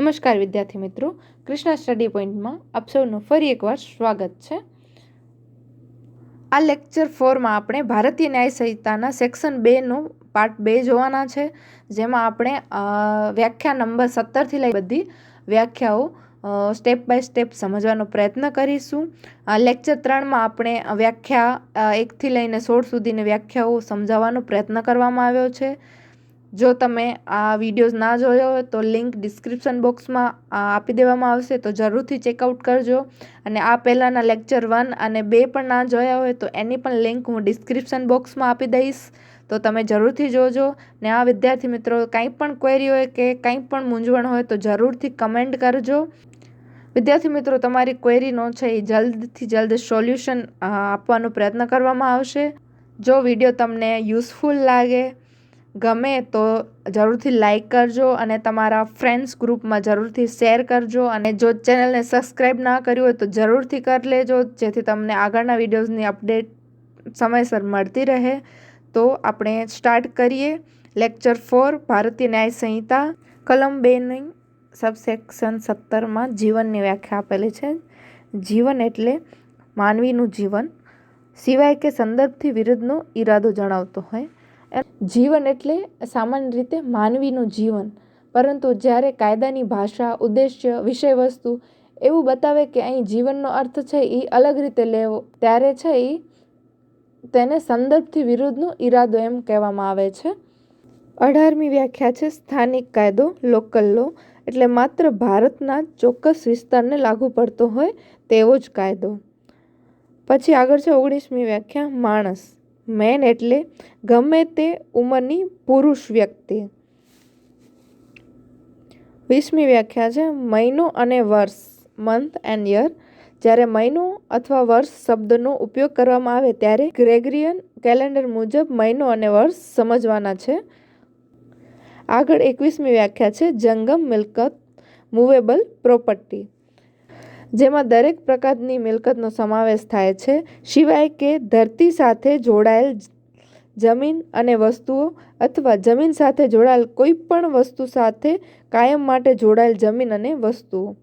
નમસ્કાર વિદ્યાર્થી મિત્રો. કૃષ્ણા સ્ટડી પોઈન્ટમાં આપ સૌનું ફરી એકવાર સ્વાગત છે. આ લેક્ચર ફોરમાં આપણે ભારતીય ન્યાય સંહિતાના સેક્શન બેનું પાર્ટ બે જોવાના છે, જેમાં આપણે વ્યાખ્યા નંબર સત્તરથી લઈ બધી વ્યાખ્યાઓ સ્ટેપ બાય સ્ટેપ સમજવાનો પ્રયત્ન કરીશું. લેક્ચર ત્રણમાં આપણે વ્યાખ્યા એકથી લઈને સોળ સુધીની વ્યાખ્યાઓ સમજાવવાનો પ્રયત્ન કરવામાં આવ્યો છે. જો તમે આ વિડીયોઝ ના જોયો હોય તો લિંક ડિસ્ક્રિપ્શન બોક્સમાં આપી દેવામાં આવશે, તો જરૂરથી ચેકઆઉટ કરજો. અને આ પહેલાંના લેક્ચર વન અને બે પણ ના જોયા હોય તો એની પણ લિંક હું ડિસ્ક્રિપ્શન બોક્સમાં આપી દઈશ. તો તમે જરૂરથી જોજો. ને આ વિદ્યાર્થી મિત્રો, કંઈ પણ ક્વેરી હોય કે કંઈ પણ મૂંઝવણ હોય તો જરૂરથી કમેન્ટ કરજો. વિદ્યાર્થી મિત્રો, તમારી ક્વેરીનો છે એ જલ્દથી જલ્દ સોલ્યુશન આપવાનો પ્રયત્ન કરવામાં આવશે. જો વીડિયો તમને યુઝફુલ લાગે ગમે તો જરૂરથી લાઇક કરજો અને તમારા ફ્રેન્ડ્સ ગ્રુપમાં જરૂરથી શેર કરજો અને જો ચેનલને સબસ્ક્રાઈબ ના કર્યું હોય તો જરૂરથી કરી લેજો, જેથી તમને આગળના વિડીયોઝની અપડેટ સમયસર મળતી રહે. તો આપણે સ્ટાર્ટ કરીએ. લેક્ચર ફોર ભારતીય ન્યાય સંહિતા. કલમ બેની સબસેક્શન સત્તરમાં જીવનની વ્યાખ્યા આપેલી છે. જીવન એટલે માનવીનું જીવન. સિવાય કે સંદર્ભથી વિરુદ્ધનો ઈરાદો જણાવતો હોય. જીવન એટલે સામાન્ય રીતે માનવીનું જીવન. પરંતુ જ્યારે કાયદાની ભાષા, ઉદ્દેશ્ય વિષય વસ્તુ એવું બતાવે કે અહીં જીવનનો અર્થ છે એ અલગ રીતે લેવો, ત્યારે છે એ તેને સંદર્ભથી વિરુદ્ધનો ઈરાદો એમ કહેવામાં આવે છે. અઢારમી વ્યાખ્યા છે સ્થાનિક કાયદો, લોકલ લો એટલે માત્ર ભારતના ચોક્કસ વિસ્તારને લાગુ પડતો હોય તેવો જ કાયદો. પછી આગળ છે ઓગણીસમી વ્યાખ્યા, માણસ. મેન એટલે ગમે તે ઉંમરની પુરુષ વ્યક્તિ. વીસમી વ્યાખ્યા છે, મહિનો અને વર્ષ મંથ એન્ડ યર જ્યારે મહિનો અથવા વર્ષ શબ્દનો ઉપયોગ કરવામાં આવે ત્યારે ગ્રેગરિયન કેલેન્ડર મુજબ મહિનો અને વર્ષ સમજવાના છે. આગળ એકવીસમી વ્યાખ્યા છે, જંગમ મિલકત મૂવેબલ પ્રોપર્ટી જેમાં દરેક પ્રકારની મિલકતનો સમાવેશ થાય છે, સિવાય કે ધરતી સાથે જોડાયેલ જમીન અને વસ્તુઓ અથવા જમીન સાથે જોડાયેલ કોઈ પણ વસ્તુ સાથે કાયમ માટે જોડાયેલ જમીન અને વસ્તુઓ.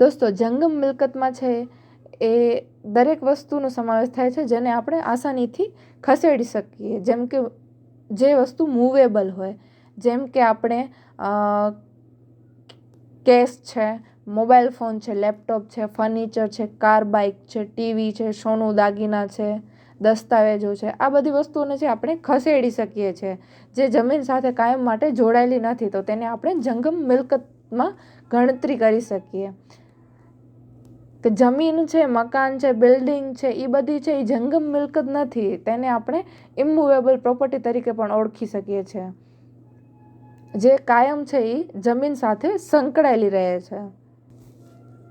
દોસ્તો, જંગમ મિલકતમાં છે એ દરેક વસ્તુનો સમાવેશ થાય છે જેને આપણે આસાનીથી ખસેડી શકીએ. જેમ કે જે વસ્તુ મૂવેબલ હોય, જેમ કે આપણે કેશ છે મોબાઈલ ફોન છે, લેપટોપ છે, ફર્નિચર છે, કાર બાઇક છે, ટીવી છે, સોનું, દાગીના છે, દસ્તાવેજો છે. આ બધી વસ્તુઓને છે આપણે ખસેડી શકીએ છીએ જે જમીન સાથે કાયમ માટે જોડાયેલી નથી, તો તેને આપણે જંગમ મિલકતમાં ગણતરી કરી શકીએ. કે જમીન છે, મકાન છે, બિલ્ડિંગ છે એ બધી છે એ જંગમ મિલકત નથી, તેને આપણે ઇમુવેબલ પ્રોપર્ટી તરીકે પણ ઓળખી શકીએ છીએ જે કાયમ છે એ જમીન સાથે સંકળાયેલી રહે છે.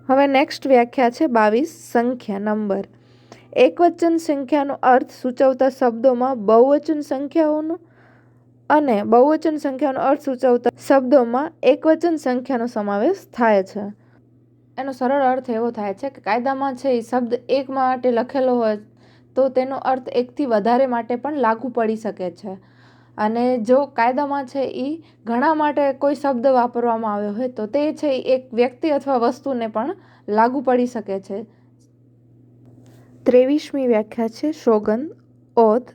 હવે નેક્સ્ટ વ્યાખ્યા છે બાવીસ સંખ્યા નંબર એકવચન સંખ્યાનો અર્થ સૂચવતા શબ્દોમાં બહુવચન સંખ્યાઓનો અને બહુવચન સંખ્યાનો અર્થ સૂચવતા શબ્દોમાં એકવચન સંખ્યાનો સમાવેશ થાય છે. એનો સરળ અર્થ એવો થાય છે કે કાયદામાં છે એ શબ્દ એક માટે લખેલો હોય તો તેનો અર્થ એકથી વધારે માટે પણ લાગુ પડી શકે છે. અને જો કાયદામાં છે એ ઘણા માટે કોઈ શબ્દ વાપરવામાં આવ્યો હોય તો તે છે એક વ્યક્તિ અથવા વસ્તુને પણ લાગુ પડી શકે છે. ત્રેવીસમી વ્યાખ્યા છે સોગંદ ઓથ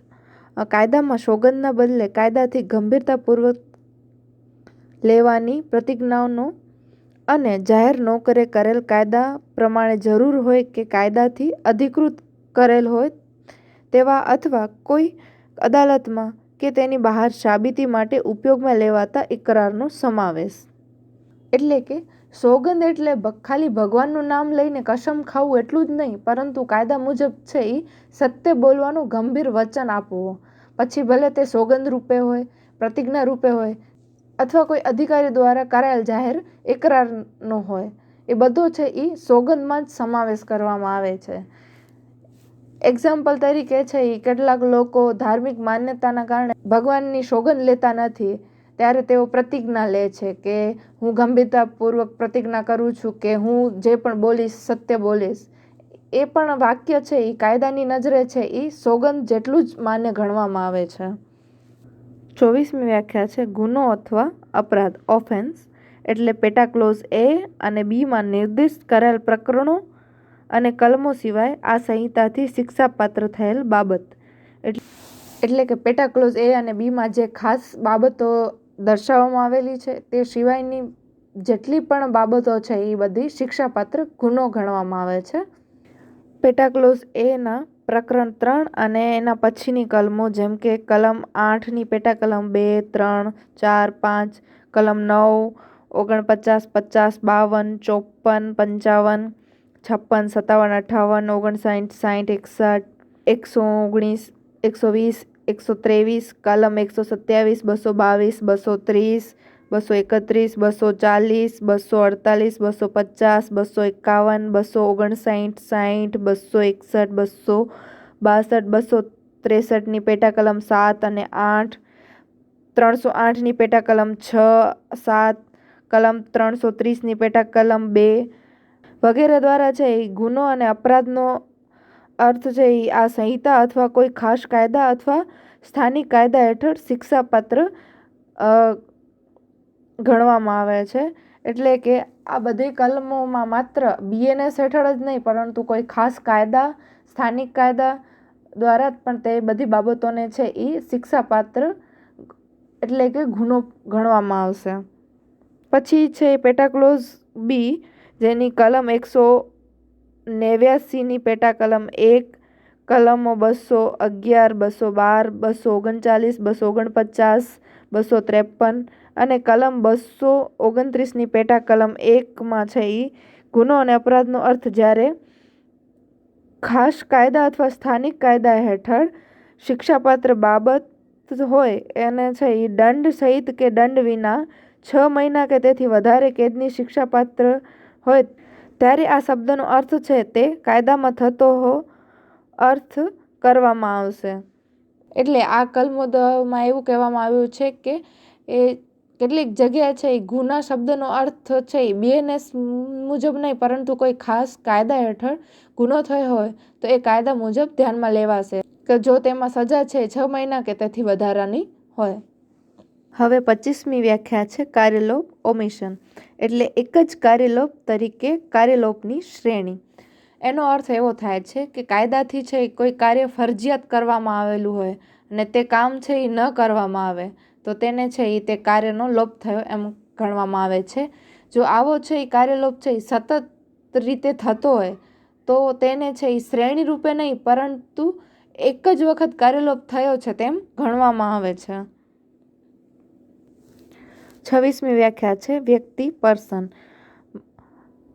કાયદામાં સોગંદના બદલે કાયદાથી ગંભીરતાપૂર્વક લેવાની પ્રતિજ્ઞાઓનો અને જાહેર નોકરે કરેલ કાયદા પ્રમાણે જરૂર હોય કે કાયદાથી અધિકૃત કરેલ હોય તેવા અથવા કોઈ અદાલતમાં કે તેની બહાર સાબિતી માટે ઉપયોગમાં લેવાતા ઇકરારનો સમાવેશ. એટલે કે, સોગંદ એટલે ખાલી ભગવાનનું નામ લઈને કસમ ખાવું એટલું જ નહીં, પરંતુ કાયદા મુજબ છે એ સત્ય બોલવાનું ગંભીર વચન આપવું. પછી ભલે તે સોગંદ રૂપે હોય પ્રતિજ્ઞા રૂપે હોય, અથવા કોઈ અધિકારી દ્વારા કરાયેલ જાહેર એકરારનો હોય, એ બધો છે એ સોગંદમાં જ સમાવેશ કરવામાં આવે છે. એક્ઝામ્પલ તરીકે છે એ કેટલાક લોકો ધાર્મિક માન્યતાના કારણે ભગવાનની સોગંદ લેતા નથી, ત્યારે તેઓ પ્રતિજ્ઞા લે છે કે હું ગંભીરતાપૂર્વક પ્રતિજ્ઞા કરું છું કે હું જે પણ બોલીશ, સત્ય બોલીશ. એ પણ વાક્ય છે એ કાયદાની નજરે છે એ સોગંદ જેટલું જ માન્ય ગણવામાં આવે છે. ચોવીસમી વ્યાખ્યા છે, ગુનો અથવા અપરાધ ઓફેન્સ એટલે પેટા ક્લોઝ એ અને બીમાં નિર્દિષ્ટ કરેલ પ્રકરણો અને કલમો સિવાય આ સંહિતાથી શિક્ષાપાત્ર થયેલ બાબત. એટલે એટલે કે પેટા ક્લોઝ એ અને બીમાં જે ખાસ બાબતો દર્શાવવામાં આવેલી છે, તે સિવાયની જેટલી પણ બાબતો છે એ બધી શિક્ષાપાત્ર ગુનો ગણવામાં આવે છે. પેટા ક્લોઝ એના પ્રકરણ ત્રણ અને એના પછીની કલમો જેમ કે કલમ આઠની પેટા કલમ બે, ત્રણ, ચાર, પાંચ, કલમ નવ, ઓગણપચાસ, પચાસ, બાવન, ચોપન, પંચાવન છપ્પન, સત્તાવન, અઠ્ઠાવન, ઓગણસાઠ, સાઠ, એકસઠ, એકસો ઓગણીસ, એકસો વીસ, એકસો ત્રેવીસ, કલમ એકસો સત્યાવીસ, બસો બાવીસ, બસો ત્રીસ, બસો એકત્રીસ, બસો ચાલીસ, બસો અડતાલીસ, બસો પચાસ, બસો એકાવન, બસો ઓગણસાઠ, સાઠ, બસો એકસઠ, બસો બાસઠ, બસો ત્રેસઠની પેટા કલમ સાત અને આઠ, ત્રણસો આઠની પેટા કલમ છ, સાત, કલમ ત્રણસો ત્રીસની પેટા કલમ બે વગેરે દ્વારા છે એ ગુનો અને અપરાધનો અર્થ છે એ આ સંહિતા અથવા કોઈ ખાસ કાયદા અથવા સ્થાનિક કાયદા હેઠળ શિક્ષાપાત્ર ગણવામાં આવે છે. એટલે કે આ બધી કલમોમાં માત્ર બીએનએસ હેઠળ જ નહીં, પરંતુ કોઈ ખાસ કાયદા, સ્થાનિક કાયદા દ્વારા પણ તે બધી બાબતોને છે એ શિક્ષાપાત્ર એટલે કે ગુનો ગણવામાં આવશે. પછી છે પેટા ક્લોઝ બી જેની કલમ એકસો નેવ્યાસીની પેટા કલમ એક, કલમો બસો અગિયાર, બસો બાર, બસો ઓગણચાલીસ, બસો ઓગણપચાસ, બસો ત્રેપન અને કલમ બસો ઓગણત્રીસની પેટા કલમ એકમાં છે એ ગુનો અને અપરાધનો અર્થ જ્યારે ખાસ કાયદા અથવા સ્થાનિક કાયદા હેઠળ શિક્ષાપાત્ર બાબત હોય, એને છે એ દંડ સહિત કે દંડ વિના છ મહિના કે તેથી વધારે કેદની શિક્ષાપાત્ર હોય ત્યારે આ શબ્દનો અર્થ છે તે કાયદામાં થતો હો અર્થ કરવામાં આવશે. એટલે આ કલમોદમાં એવું કહેવામાં આવ્યું છે કે એ કેટલીક જગ્યા છે એ ગુના શબ્દનો અર્થ છે એ બીએનએસ મુજબ નહીં, પરંતુ કોઈ ખાસ કાયદા હેઠળ ગુનો થયો હોય તો એ કાયદા મુજબ ધ્યાનમાં લેવાશે. કે જો તેમાં સજા છે છ મહિના કે તેથી વધારાની હોય. હવે પચીસમી વ્યાખ્યા છે કાર્યલોપ ઓમિશન. એટલે એક જ કાર્યલોપ તરીકે કાર્યલોપની શ્રેણી. એનો અર્થ એવો થાય છે કે કાયદાથી છે કોઈ કાર્ય ફરજિયાત કરવામાં આવેલું હોય અને તે કામ છે એ ન કરવામાં આવે, તો તેને છે એ તે કાર્યનો લોપ થયો એમ ગણવામાં આવે છે. જો આવો છે એ કાર્યલોપ છે એ સતત રીતે થતો હોય, તો તેને છે એ શ્રેણી રૂપે નહીં, પરંતુ એક જ વખત કાર્યલોપ થયો છે તેમ ગણવામાં આવે છે. છવ્વીસમી વ્યાખ્યા છે, વ્યક્તિ પર્સન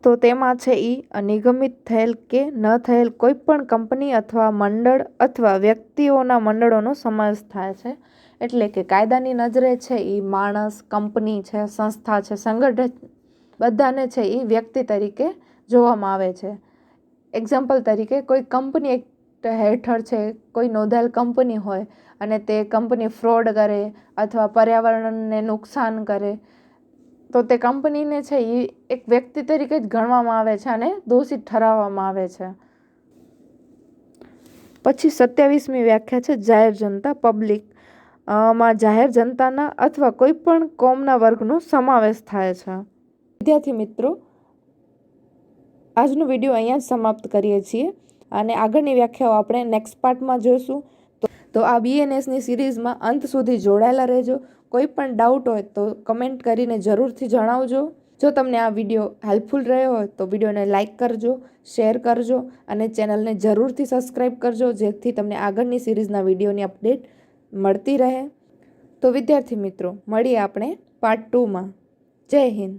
તો તેમાં છે એ નિગમિત થયેલ કે ન થયેલ કોઈ પણ કંપની અથવા મંડળ અથવા વ્યક્તિઓના મંડળોનો સમાવેશ થાય છે. એટલે કે કાયદાની નજરે છે એ માણસ, કંપની છે, સંસ્થા છે, સંગઠન, બધાને છે એ વ્યક્તિ તરીકે જોવામાં આવે છે. એક્ઝામ્પલ તરીકે કોઈ કંપની હેઠળ છે, કોઈ નોંધાયેલ કંપની હોય અને તે કંપની ફ્રોડ કરે અથવા પર્યાવરણને નુકસાન કરે, તો તે કંપનીને છે એ એક વ્યક્તિ તરીકે જ ગણવામાં આવે છે અને દોષિત ઠરાવવામાં આવે છે. પછી સત્યાવીસમી વ્યાખ્યા છે, જાહેર જનતા પબ્લિક. માં જાહેર જનતાના અથવા કોઈ પણ કોમના વર્ગનો સમાવેશ થાય છે. વિદ્યાર્થી મિત્રો, આજનો વીડિયો અહીંયા સમાપ્ત કરીએ છીએ. અને આગળની વ્યાખ્યાઓ આપણે નેક્સ્ટ પાર્ટમાં જોઈશું. તો આ બીએનએસની સિરીઝમાં અંત સુધી જોડાયેલા રહેજો. કોઈ પણ ડાઉટ હોય તો કમેન્ટ કરીને જરૂરથી જણાવજો. જો તમને આ વીડિયો હેલ્પફુલ રહ્યો હોય તો વિડીયોને લાઇક કરજો શેર કરજો અને ચેનલને જરૂરથી સબસ્ક્રાઈબ કરજો, જેથી તમને આગળની સિરીઝના વિડીયોની અપડેટ મળતી રહે. તો વિદ્યાર્થી મિત્રો, મળીએ આપણે પાર્ટ ટુમાં જય હિન્દ.